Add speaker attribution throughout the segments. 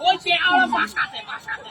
Speaker 1: হয়েছে আমার বাসাতে বাসাতে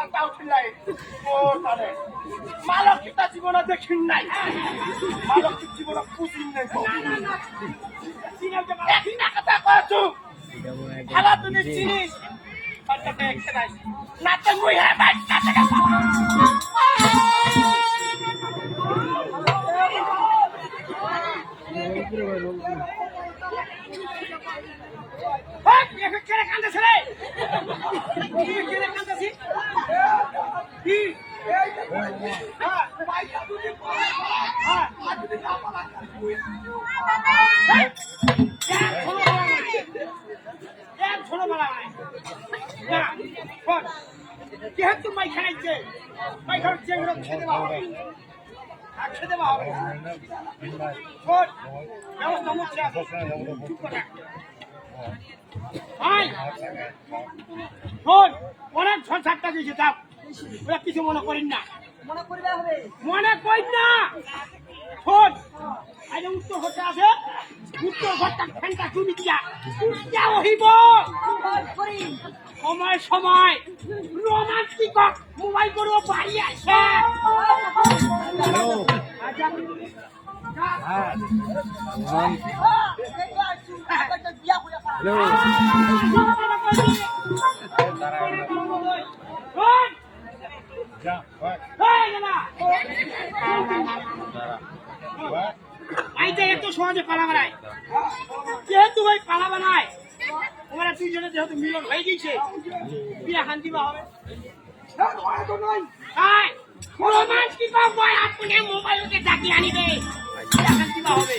Speaker 1: পেশাটা
Speaker 2: উঠিলাই তারে। মালক কিতা জীবন দেখিন নাই। মালক কি জীবন বুঝিন নাই। একটা কথা কয়েছো। খেলা তুমি চিনিস নাতে মুই হ্যাঁ ভাই, নাতে
Speaker 1: কেড়ে কান্দেছে রে। কি কেড়ে কান্দেছি কি এক ছোট বলা নাই না শোন যেহেতু খাইছে মাই খাওয়ার চেঙ্গুলো খেতে হবে খেতে হবে ব্যবস্থা অনেক ঝড় ঝাপটা দিয়েছে তাও ওরা কিছু মনে করেন না
Speaker 3: মনে
Speaker 1: মনে করেন না? শোন আজ উত্তর ঘরটা আছে উত্তর ঘরটা ফ্যানটা চুরি দিয়া উল্টা হইব সময় সময়। রোমান্টিক মোবাইল করব বাড়ি আসে। আচ্ছা, সহজে পালা বানায়। যেহেতু ভাই পালা বানায়, তোমরা দুইজনে যেহেতু মিলন হয়ে গেছে বিয়ে হান দিবা হবে। আপনি মোবাইলকে ডাকি আনিবে হবে।